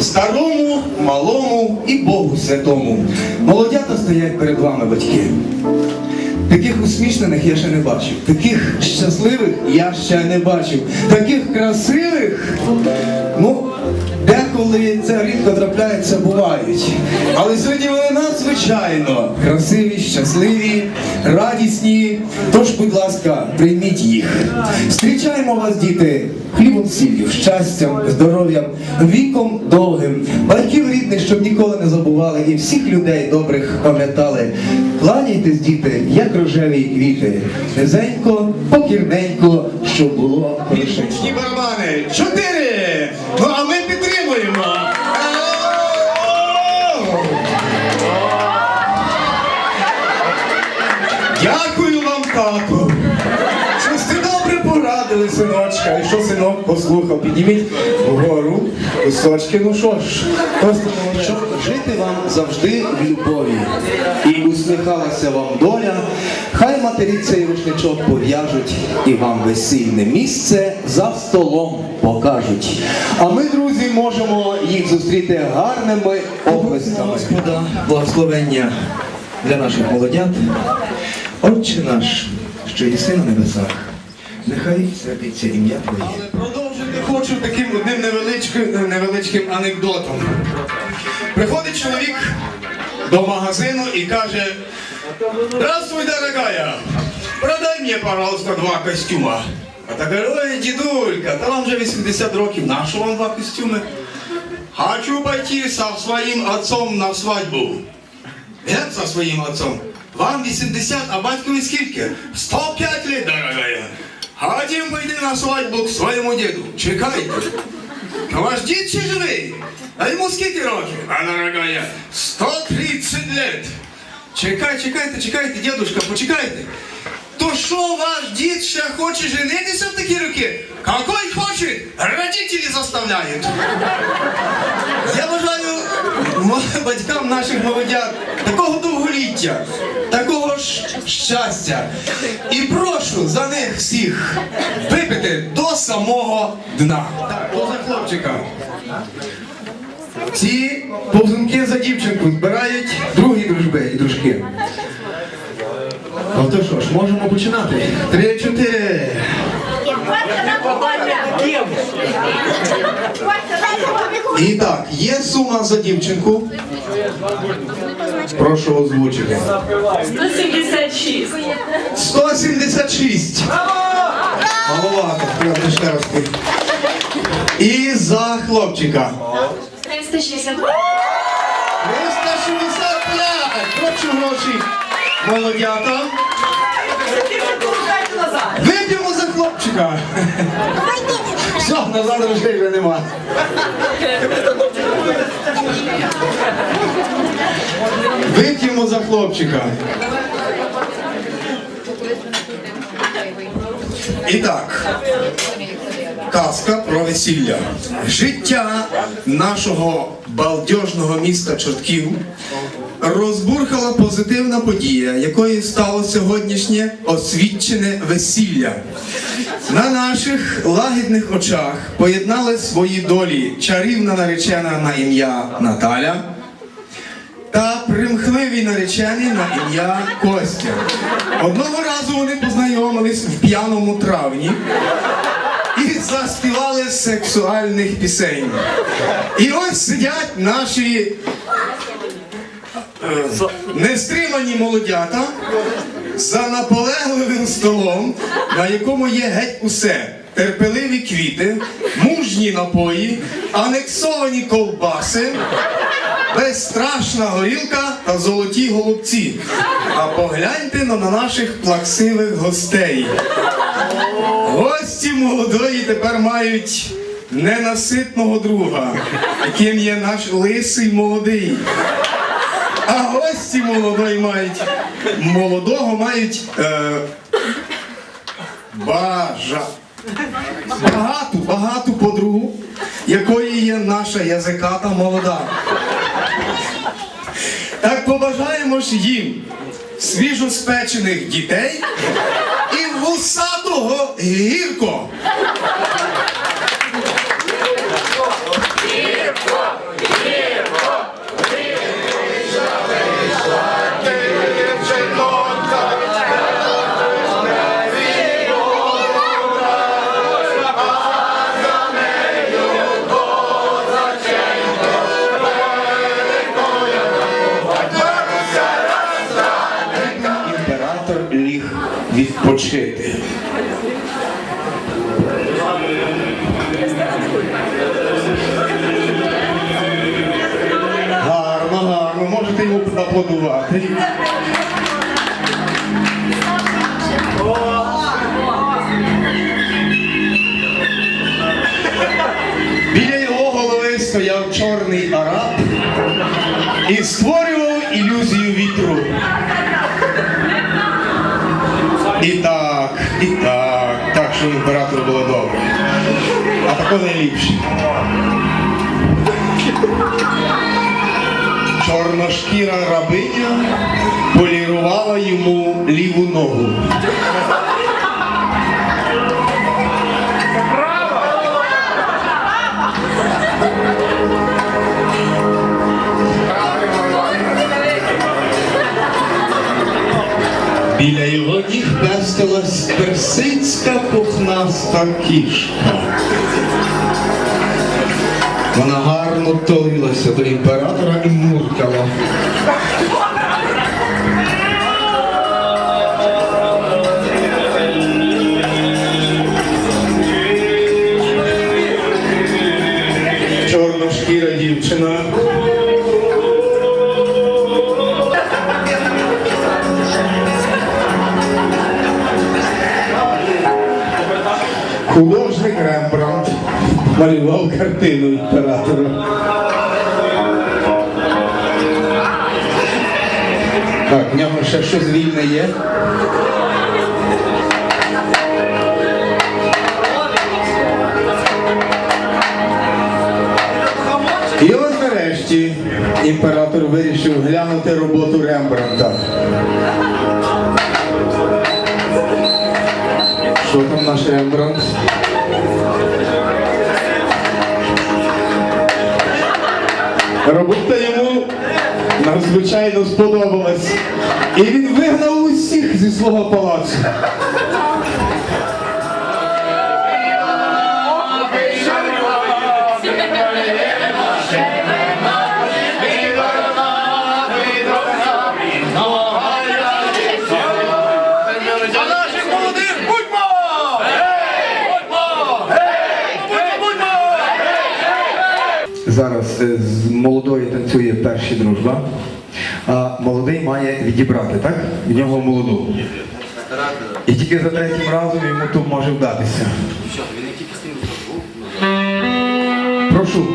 старому, малому і Богу святому. Молодята стоять перед вами, батьки. Таких усмішнених я ще не бачив, таких щасливих я ще не бачив, таких красивих, ну, деколи це рідко трапляється, бувають. Але сьогодні вони надзвичайно красиві, щасливі, радісні. Тож, будь ласка, прийміть їх. Зустрічаємо вас, діти, хлібом сіллю, щастям, здоров'ям, віком довгим, батьків рідних, щоб ніколи не забували, і всіх людей добрих пам'ятали. Кланяйтесь, діти, як рожеві квіти, низенько, покірненько, щоб було барабани. Чотири. Ну а ми Boy, ma. І що синок послухав? Підніміть вгору кусочки. Ну що ж, просто Щоб жити вам завжди в любові і усміхалася вам доля, хай матері цей рушничок пов'яжуть і вам весільне місце за столом покажуть. А ми, друзі, можемо їх зустріти гарними оплесками. Господа, благословення для наших молодят. Отче наш, що єси на небесах, нехай святиться ім'я Твоє. Але продовжити хочу таким одним невеличким, невеличким анекдотом. Приходить чоловік до магазину і каже: Здравствуй, дорогая, продай мне, пожалуйста, два костюма. А та каже, ой, дідулька, та вам вже 80 років, нащо вам два костюми? Хочу пойти со своим отцом на свадьбу. Як со своїм отцом? Вам 80, а батькові скільки? 105 лет, дорогая. Хотім пойти на свадьбу к своєму діду. Чекайте. А ваш дід ще живий? А йому скільки років? А дорогая, 130 лет. Чекай, чекайте, чекайте, дедушка, почекайте. То що ваш дід ще хоче женитися в такі роки? Какой хоче? Родителі заставляють. Я бажаю м- батькам наших молодят такого довголіття, такого ж щастя. І прошу за них всіх випити до самого дна. Так, то за хлопчика. Ці повзунки за дівчинку збирають другі дружби і дружки. Ну то що ж, можемо починати. Три-чотири. І так, є сума за дівчинку. Прошу озвучити. 176. 176. Маловато, треба ще раз. І за хлопчика. 360. 365. Хочу гроші. Молодята. Вип'ємо за хлопчика. Все, назад вже нема. Вип'ємо за хлопчика. І так, казка про весілля. Життя нашого балдежного міста Чортків розбурхала позитивна подія, якою стало сьогоднішнє освічене весілля. На наших лагідних очах поєднали свої долі чарівна наречена на ім'я Наталя та примхливий наречений на ім'я Костя. Одного разу вони познайомились в п'яному травні і заспівали сексуальних пісень. І ось сидять наші е, нестримані молодята за наполегливим столом, на якому є геть усе. Терпеливі квіти, мужні напої, анексовані ковбаси, безстрашна горілка та золоті голубці. А погляньте на на наших плаксивих гостей. Гості молодої тепер мають ненаситного друга, яким є наш лисий молодий. А гості молодої мають молодого мають е, бажа. Багату, багату подругу, якої є наша язиката молода. Так побажаємо ж їм свіжоспечених дітей і вусатого гірко. Відпочити. Гарно, гарно, можете йому поаплодувати. Так, і так, так, що імператору було добре. А тако найліпше. Чорношкіра рабиня полірувала йому ліву ногу. Пестилась персидська пухнаста кішка. Вона гарно тулилася до імператора і муркала. Чорношкіра дівчина. Художник Рембрандт малював картину імператора. Так, в нього ще щось вільне є. І ось нарешті імператор вирішив глянути роботу Рембрандта. Що там наш Рембрандт? Робота йому надзвичайно сподобалась. І він вигнав усіх зі свого палацу. Молодої танцює перші дружба, а молодий має відібрати, так? В нього молоду. І тільки за третім разом йому тут може вдатися. Прошу.